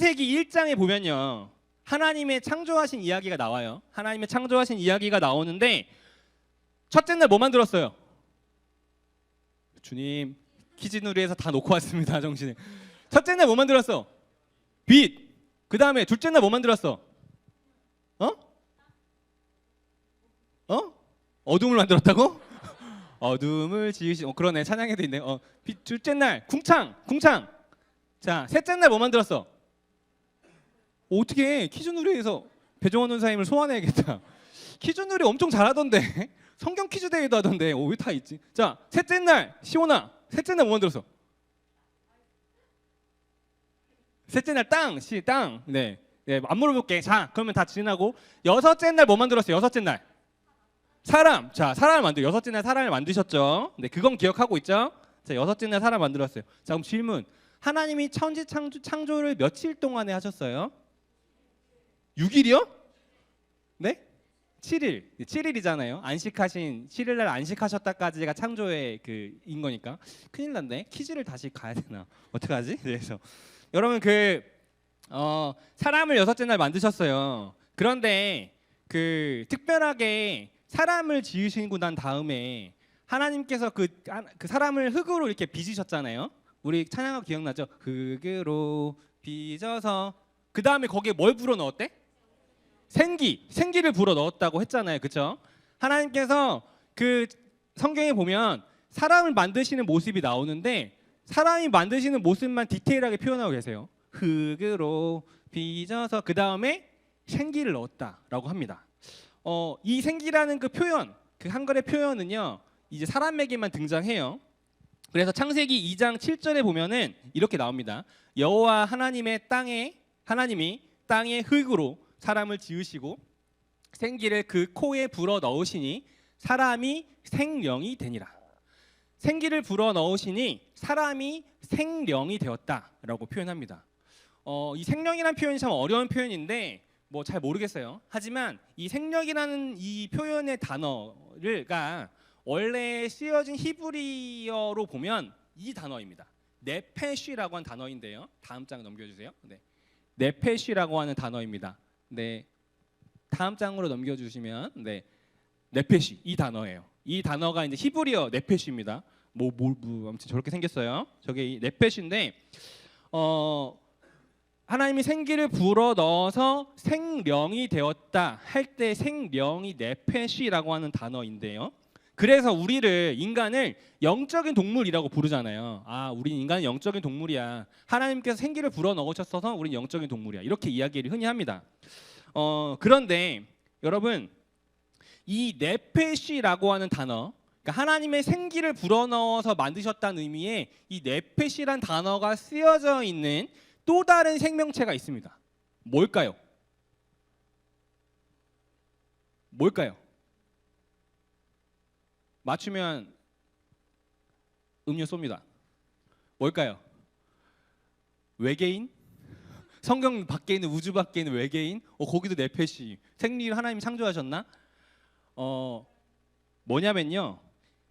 창세기 1장에 보면요. 하나님의 창조하신 이야기가 나와요. 하나님의 창조하신 이야기가 나오는데 첫째 날 뭐 만들었어요? 주님 키즈누리에서 다 놓고 왔습니다 정신을. 첫째 날 뭐 만들었어? 빛. 그 다음에 둘째 날 뭐 만들었어? 어? 어? 어둠을 만들었다고? 어둠을 지으시. 어 그러네 찬양에도 있네. 어 빛, 둘째 날 궁창, 궁창. 자 셋째 날 뭐 만들었어? 어떻게 키즈누리에서 배종원 원사님을 소환해야겠다. 키즈누리 엄청 잘하던데 성경 퀴즈 대회도 하던데 어, 왜다 있지? 자 셋째 날 시온아 셋째 날 뭐 만들었어? 셋째 날 땅, 시, 땅. 네. 네, 안 물어볼게. 자, 그러면 다 지나고 여섯째 날 뭐 만들었어요? 여섯째 날. 사람. 자, 사람을 만들. 여섯째 날 사람을 만드셨죠? 네, 그건 기억하고 있죠? 자, 여섯째 날 사람 만들었어요. 자, 그럼 질문. 하나님이 천지 창조, 창조를 며칠 동안에 하셨어요? 6일이요? 네? 7일. 7일이잖아요. 안식하신 7일 날 안식하셨다까지가 창조의 그인 거니까 큰일 났네. 퀴즈를 다시 가야 되나? 어떡하지? 그래서 여러분 그 어, 사람을 여섯째 날 만드셨어요. 그런데 그 특별하게 사람을 지으시고 난 다음에 하나님께서 그, 하- 그 사람을 흙으로 이렇게 빚으셨잖아요. 우리 찬양가 기억나죠? 흙으로 빚어서 그 다음에 거기에 뭘 불어 넣었대? 생기, 생기를 불어 넣었다고 했잖아요. 그렇죠? 하나님께서 그 성경에 보면 사람을 만드시는 모습이 나오는데 사람이 만드시는 모습만 디테일하게 표현하고 계세요. 흙으로 빚어서 그 다음에 생기를 넣었다라고 합니다. 어, 이 생기라는 그 표현, 그 한글의 표현은요, 이제 사람에게만 등장해요. 그래서 창세기 2장 7절에 보면은 이렇게 나옵니다. 여호와 하나님의 땅에 하나님이 땅의 흙으로 사람을 지으시고 생기를 그 코에 불어 넣으시니 사람이 생령이 되니라. 생기를 불어 넣으시니 사람이 생령이 되었다라고 표현합니다. 어, 이 생령이라는 표현이 참 어려운 표현인데 뭐 잘 모르겠어요. 하지만 이 생령이라는 이 표현의 단어가 원래 쓰여진 히브리어로 보면 이 단어입니다. 네페쉬라고 하는 단어인데요. 다음 장 넘겨주세요. 네. 네페쉬라고 하는 단어입니다. 네. 다음 장으로 넘겨 주시면 네. 네페쉬 이 단어예요. 이 단어가 이제 히브리어 네페쉬입니다. 뭐, 뭐, 뭐 아무튼 저렇게 생겼어요. 저게 이 네페쉬인데 어 하나님이 생기를 불어 넣어서 생령이 되었다 할 때 생령이 네페쉬라고 하는 단어인데요. 그래서 우리를 인간을 영적인 동물이라고 부르잖아요. 아, 우리 인간은 영적인 동물이야. 하나님께서 생기를 불어 넣으셨어서 우리 영적인 동물이야. 이렇게 이야기를 흔히 합니다. 어, 그런데 여러분 이 네페시라고 하는 단어, 그러니까 하나님의 생기를 불어넣어서 만드셨다는 의미의 이 네페시란 단어가 쓰여져 있는 또 다른 생명체가 있습니다. 뭘까요? 뭘까요? 맞추면 음료 쏩니다. 뭘까요? 외계인? 성경 밖에 있는 우주 밖에 있는 외계인? 어 거기도 네페시. 생리를 하나님이 창조하셨나? 어 뭐냐면요.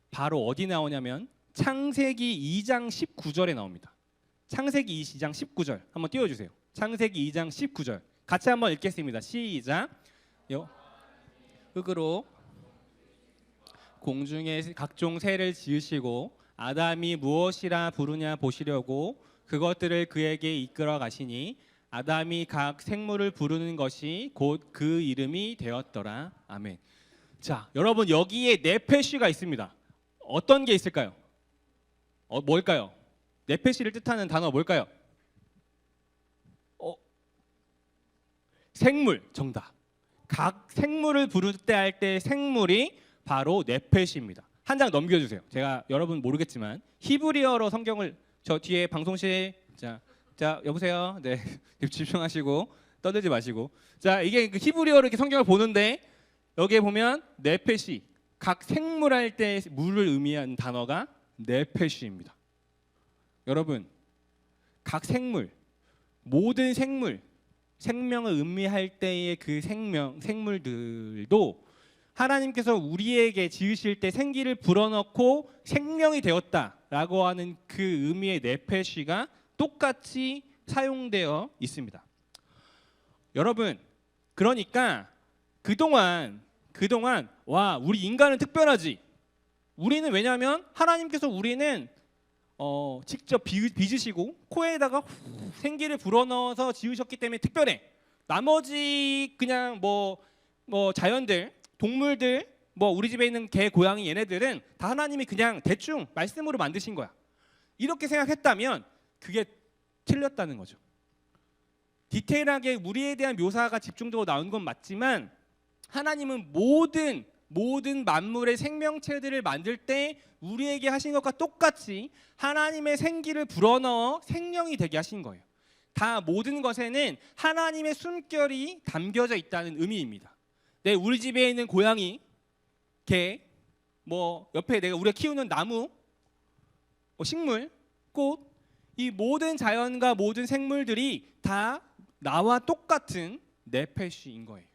바로 어디 나오냐면 창세기 2장 19절에 나옵니다. 창세기 2장 19절 한번 띄워 주세요. 창세기 2장 19절. 같이 한번 읽겠습니다. 시작. 요 흙으로 공중에 각종 새를 지으시고 아담이 무엇이라 부르냐 보시려고 그것들을 그에게 이끌어 가시니 아담이 각 생물을 부르는 것이 곧 그 이름이 되었더라. 아멘. 자, 여러분 여기에 네페시가 있습니다. 어떤 게 있을까요? 어, 뭘까요? 네페시를 뜻하는 단어 뭘까요? 어, 생물 정답. 각 생물을 부를 때 할 때 생물이 바로 네페시입니다. 한 장 넘겨주세요. 제가 여러분 모르겠지만 히브리어로 성경을 저 뒤에 방송실 자, 자 여보세요. 네 집중하시고 떠들지 마시고 자 이게 그 히브리어로 이렇게 성경을 보는데 여기에 보면 네페시 각 생물할 때 물을 의미하는 단어가 네페시입니다. 여러분 각 생물 모든 생물 생명을 의미할 때의 그 생명 생물들도 하나님께서 우리에게 지으실 때 생기를 불어넣고 생명이 되었다라고 하는 그 의미의 네페시가 똑같이 사용되어 있습니다. 여러분, 그러니까 그동안 그동안 와 우리 인간은 특별하지. 우리는 왜냐하면 하나님께서 우리는 어, 직접 비, 빚으시고 코에다가 후, 생기를 불어넣어서 지으셨기 때문에 특별해. 나머지 그냥 뭐 뭐 자연들, 동물들, 뭐 우리 집에 있는 개, 고양이 얘네들은 다 하나님이 그냥 대충 말씀으로 만드신 거야. 이렇게 생각했다면 그게 틀렸다는 거죠. 디테일하게 우리에 대한 묘사가 집중적으로 나온 건 맞지만 하나님은 모든 모든 만물의 생명체들을 만들 때 우리에게 하신 것과 똑같이 하나님의 생기를 불어넣어 생명이 되게 하신 거예요. 다 모든 것에는 하나님의 숨결이 담겨져 있다는 의미입니다. 네, 우리 집에 있는 고양이, 개, 뭐 옆에 내가 우리가 키우는 나무, 뭐 식물, 꽃, 이 모든 자연과 모든 생물들이 다 나와 똑같은 네페시인 거예요.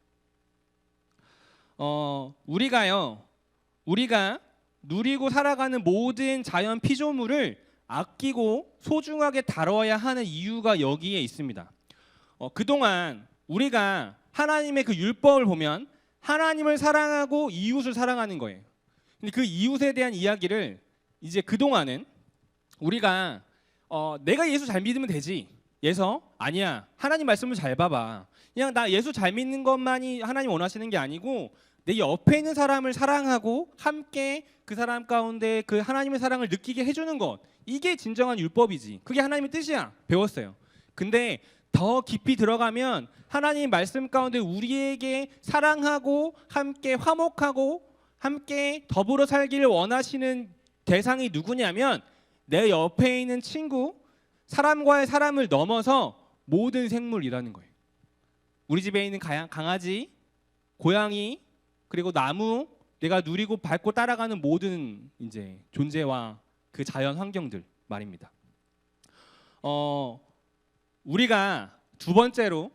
어, 우리가요, 우리가 누리고 살아가는 모든 자연 피조물을 아끼고 소중하게 다뤄야 하는 이유가 여기에 있습니다. 어, 그동안 우리가 하나님의 그 율법을 보면 하나님을 사랑하고 이웃을 사랑하는 거예요. 근데 그 이웃에 대한 이야기를 이제 그동안은 우리가 어, 내가 예수 잘 믿으면 되지. 예서 아니야. 하나님 말씀을 잘 봐봐. 그냥 나 예수 잘 믿는 것만이 하나님 원하시는 게 아니고 내 옆에 있는 사람을 사랑하고 함께 그 사람 가운데 그 하나님의 사랑을 느끼게 해주는 것 이게 진정한 율법이지. 그게 하나님의 뜻이야. 배웠어요. 근데 더 깊이 들어가면 하나님 말씀 가운데 우리에게 사랑하고 함께 화목하고 함께 더불어 살기를 원하시는 대상이 누구냐면 내 옆에 있는 친구, 사람과의 사람을 넘어서 모든 생물이라는 거예요. 우리 집에 있는 강아지, 고양이, 그리고 나무, 내가 누리고 밟고 따라가는 모든 이제 존재와 그 자연 환경들 말입니다. 어, 우리가 두 번째로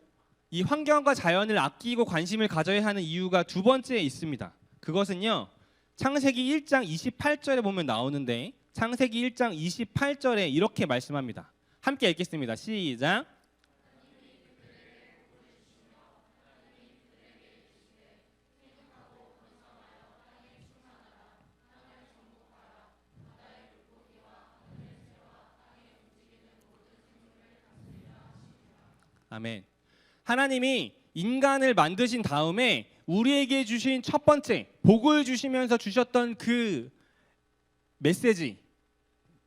이 환경과 자연을 아끼고 관심을 가져야 하는 이유가 두 번째에 있습니다. 그것은요. 창세기 1장 28절에 보면 나오는데 창세기 1장 28절에 이렇게 말씀합니다. 함께 읽겠습니다. 시작. 아멘. 하나님이 인간을 만드신 다음에 우리에게 주신 첫 번째 복을 주시면서 주셨던 그 메시지,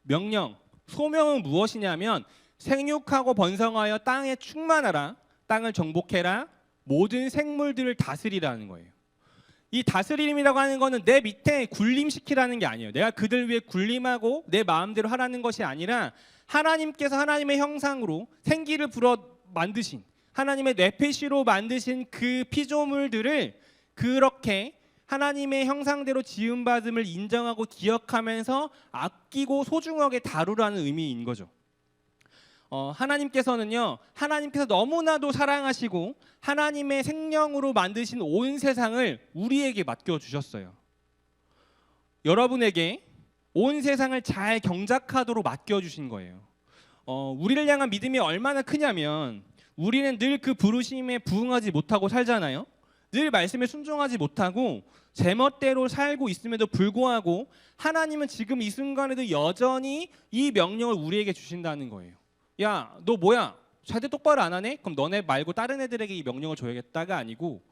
명령, 소명은 무엇이냐면 생육하고 번성하여 땅에 충만하라, 땅을 정복해라, 모든 생물들을 다스리라는 거예요. 이 다스림이라고 하는 거는 내 밑에 군림시키라는 게 아니에요. 내가 그들 위해 군림하고 내 마음대로 하라는 것이 아니라 하나님께서 하나님의 형상으로 생기를 불어 만드신 하나님의 뇌페시로 만드신 그 피조물들을 그렇게 하나님의 형상대로 지음받음을 인정하고 기억하면서 아끼고 소중하게 다루라는 의미인 거죠. 어, 하나님께서는요, 하나님께서 너무나도 사랑하시고 하나님의 생명으로 만드신 온 세상을 우리에게 맡겨 주셨어요. 여러분에게 온 세상을 잘 경작하도록 맡겨 주신 거예요. 어, 우리를 향한 믿음이 얼마나 크냐면 우리는 늘 그 부르심에 부응하지 못하고 살잖아요. 늘 말씀에 순종하지 못하고 제멋대로 살고 있음에도 불구하고 하나님은 지금 이 순간에도 여전히 이 명령을 우리에게 주신다는 거예요. 야, 너 뭐야? 자대 똑바로 안 하네? 그럼 너네 말고 다른 애들에게 이 명령을 줘야겠다가 아니고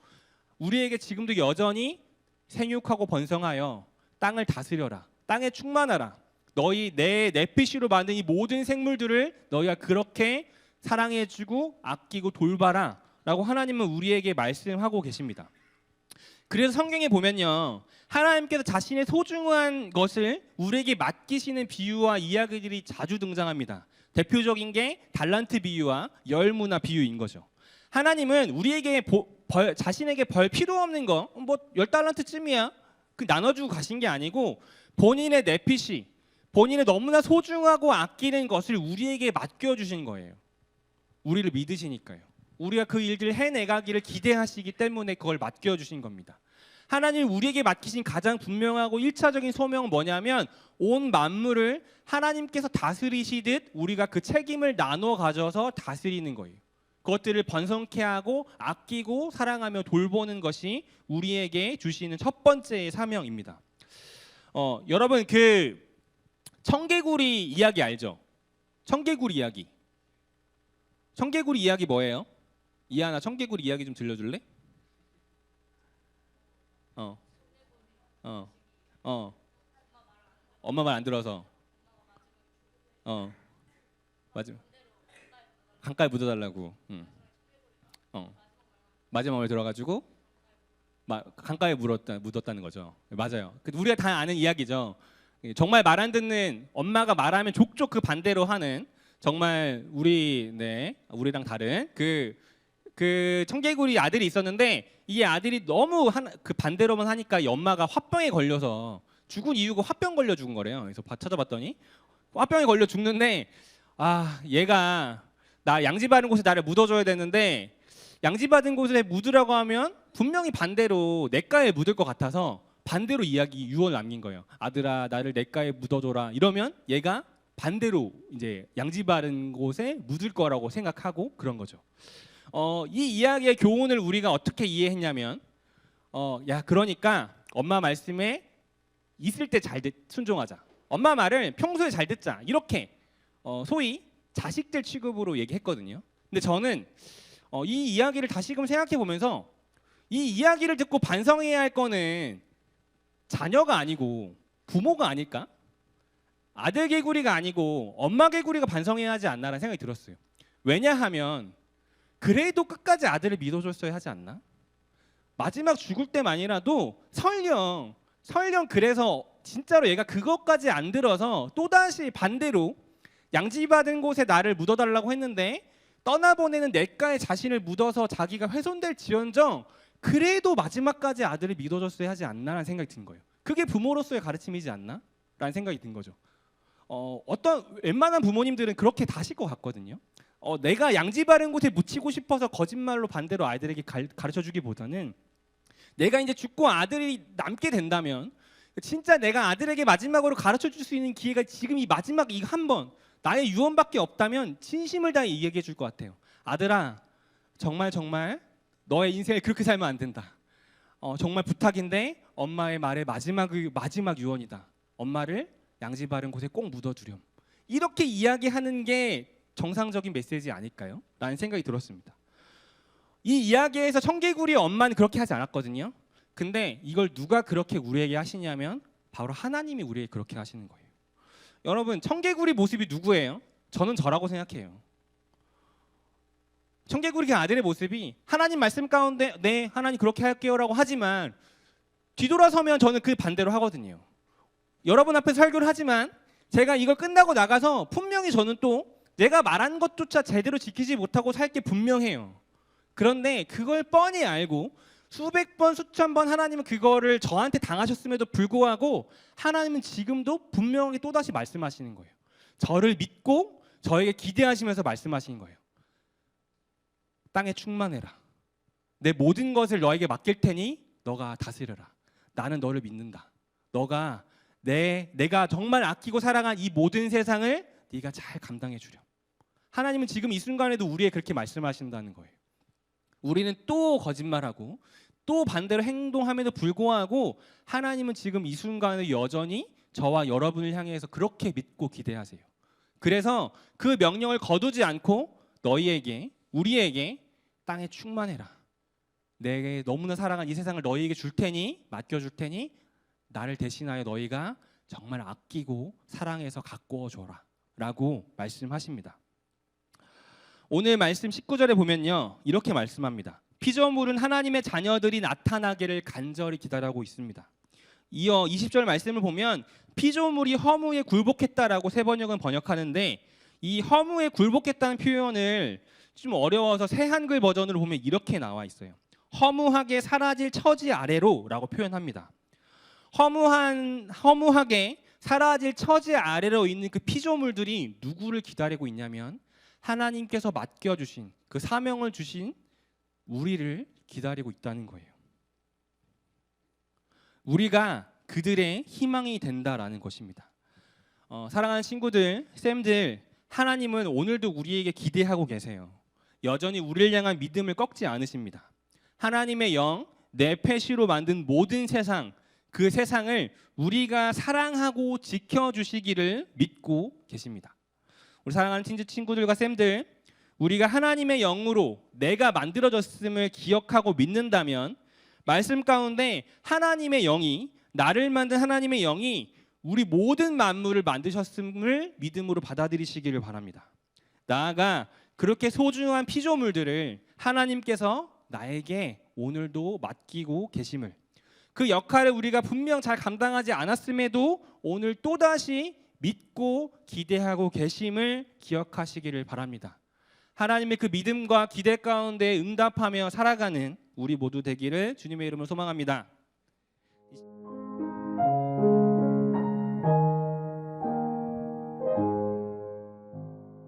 우리에게 지금도 여전히 생육하고 번성하여 땅을 다스려라. 땅에 충만하라. 너희 내 내피시로 만든 이 모든 생물들을 너희가 그렇게 사랑해주고 아끼고 돌봐라 라고 하나님은 우리에게 말씀하고 계십니다. 그래서 성경에 보면요, 하나님께서 자신의 소중한 것을 우리에게 맡기시는 비유와 이야기들이 자주 등장합니다. 대표적인 게 달란트 비유와 열무나 비유인 거죠. 하나님은 우리에게 보- 벌, 자신에게 벌 필요 없는 거, 뭐 열 달란트쯤이야, 그 나눠주고 가신 게 아니고 본인의 내핏이 본인의 너무나 소중하고 아끼는 것을 우리에게 맡겨 주신 거예요. 우리를 믿으시니까요. 우리가 그 일들을 해내가기를 기대하시기 때문에 그걸 맡겨주신 겁니다. 하나님 우리에게 맡기신 가장 분명하고 일차적인 소명은 뭐냐면 온 만물을 하나님께서 다스리시듯 우리가 그 책임을 나눠 가져서 다스리는 거예요. 그것들을 번성케 하고 아끼고 사랑하며 돌보는 것이 우리에게 주시는 첫 번째 사명입니다. 어, 여러분 그 청개구리 이야기 알죠? 청개구리 이야기. 청개구리 이야기 뭐예요? 이하나 청개구리 이야기 좀 들려줄래? 어, 어, 어. 엄마 말 안 들어서. 어, 맞아. 강가에 묻어달라고. 응. 어. 마지막에 들어가지고 마, 강가에 물었다, 묻었다는 거죠. 맞아요. 그 우리가 다 아는 이야기죠. 정말 말 안 듣는 엄마가 말하면 족족 그 반대로 하는 정말 우리 네 우리랑 다른 그그 청개구리 아들이 있었는데 이 아들이 너무 한, 그 반대로만 하니까 이 엄마가 화병에 걸려서 죽은 이유가 화병 걸려 죽은 거래요. 그래서 봐- 찾아봤더니 화병에 걸려 죽는데 아 얘가 나 양지 바른 곳에 나를 묻어줘야 되는데 양지 받은 곳에 묻으라고 하면 분명히 반대로 냇가에 묻을 것 같아서 반대로 이야기 유언을 남긴 거예요. 아들아 나를 냇가에 묻어줘라. 이러면 얘가 반대로 이제 양지 바른 곳에 묻을 거라고 생각하고 그런 거죠. 어, 이 이야기의 교훈을 우리가 어떻게 이해했냐면 어, 야 그러니까 엄마 말씀에 있을 때 잘 순종하자. 엄마 말을 평소에 잘 듣자. 이렇게 어, 소위 자식들 취급으로 얘기했거든요. 근데 저는 어, 이 이야기를 다시금 생각해 보면서 이 이야기를 듣고 반성해야 할 거는 자녀가 아니고 부모가 아닐까? 아들 개구리가 아니고 엄마 개구리가 반성해야 하지 않나라는 생각이 들었어요. 왜냐하면 그래도 끝까지 아들을 믿어줬어야 하지 않나? 마지막 죽을 때만이라도 설령 설령 그래서 진짜로 얘가 그것까지 안 들어서 또 다시 반대로 양지받은 곳에 나를 묻어달라고 했는데 떠나보내는 냇가에 자신을 묻어서 자기가 훼손될 지언정 그래도 마지막까지 아들을 믿어줬어야 하지 않나라는 생각이 든 거예요. 그게 부모로서의 가르침이지 않나? 라는 생각이 든 거죠. 어, 어떤 웬만한 부모님들은 그렇게 다실 것 같거든요. 어, 내가 양지 바른 곳에 묻히고 싶어서 거짓말로 반대로 아이들에게 갈- 가르쳐 주기보다는 내가 이제 죽고 아들이 남게 된다면 진짜 내가 아들에게 마지막으로 가르쳐 줄 수 있는 기회가 지금 이 마지막 이 한 번 나의 유언밖에 없다면 진심을 다해 얘기해 줄 것 같아요. 아들아 정말 정말 너의 인생을 그렇게 살면 안 된다. 어, 정말 부탁인데 엄마의 말의 마지막 마지막 유언이다. 엄마를 양지 바른 곳에 꼭 묻어두렴. 이렇게 이야기하는 게 정상적인 메시지 아닐까요? 라는 생각이 들었습니다. 이 이야기에서 청개구리 엄마는 그렇게 하지 않았거든요. 근데 이걸 누가 그렇게 우리에게 하시냐면 바로 하나님이 우리에게 그렇게 하시는 거예요. 여러분 청개구리 모습이 누구예요? 저는 저라고 생각해요. 청개구리 그 아들의 모습이 하나님 말씀 가운데 네 하나님 그렇게 할게요라고 하지만 뒤돌아서면 저는 그 반대로 하거든요. 여러분 앞에 설교를 하지만 제가 이걸 끝나고 나가서 분명히 저는 또 내가 말한 것조차 제대로 지키지 못하고 살 게 분명해요. 그런데 그걸 뻔히 알고 수백 번 수천 번 하나님은 그거를 저한테 당하셨음에도 불구하고 하나님은 지금도 분명히 또다시 말씀하시는 거예요. 저를 믿고 저에게 기대하시면서 말씀하시는 거예요. 땅에 충만해라. 내 모든 것을 너에게 맡길 테니 너가 다스려라. 나는 너를 믿는다. 너가 내 내가 정말 아끼고 사랑한 이 모든 세상을 네가 잘 감당해 주렴. 하나님은 지금 이 순간에도 우리에 그렇게 말씀하신다는 거예요. 우리는 또 거짓말하고 또 반대로 행동함에도 불구하고 하나님은 지금 이 순간에 여전히 저와 여러분을 향해서 그렇게 믿고 기대하세요. 그래서 그 명령을 거두지 않고 너희에게 우리에게 땅에 충만해라. 내게 너무나 사랑한 이 세상을 너희에게 줄 테니 맡겨 줄 테니 나를 대신하여 너희가 정말 아끼고 사랑해서 가꾸어 줘라 라고 말씀하십니다. 오늘 말씀 19절에 보면요. 이렇게 말씀합니다. 피조물은 하나님의 자녀들이 나타나기를 간절히 기다리고 있습니다. 이어 20절 말씀을 보면 피조물이 허무에 굴복했다라고 세 번역은 번역하는데 이 허무에 굴복했다는 표현을 좀 어려워서 새 한글 버전으로 보면 이렇게 나와 있어요. 허무하게 사라질 처지 아래로라고 표현합니다. 허무한 허무하게 사라질 처지 아래로 있는 그 피조물들이 누구를 기다리고 있냐면 하나님께서 맡겨 주신 그 사명을 주신 우리를 기다리고 있다는 거예요. 우리가 그들의 희망이 된다라는 것입니다. 어, 사랑하는 친구들, 쌤들, 하나님은 오늘도 우리에게 기대하고 계세요. 여전히 우리를 향한 믿음을 꺾지 않으십니다. 하나님의 영, 내 패시로 만든 모든 세상, 그 세상을 우리가 사랑하고 지켜주시기를 믿고 계십니다. 우리 사랑하는 친지 친구들과 쌤들, 우리가 하나님의 영으로 내가 만들어졌음을 기억하고 믿는다면 말씀 가운데 하나님의 영이 나를 만든 하나님의 영이 우리 모든 만물을 만드셨음을 믿음으로 받아들이시기를 바랍니다. 나아가 그렇게 소중한 피조물들을 하나님께서 나에게 오늘도 맡기고 계심을 그 역할을 우리가 분명 잘 감당하지 않았음에도 오늘 또다시 믿고 기대하고 계심을 기억하시기를 바랍니다. 하나님의 그 믿음과 기대 가운데 응답하며 살아가는 우리 모두 되기를 주님의 이름으로 소망합니다.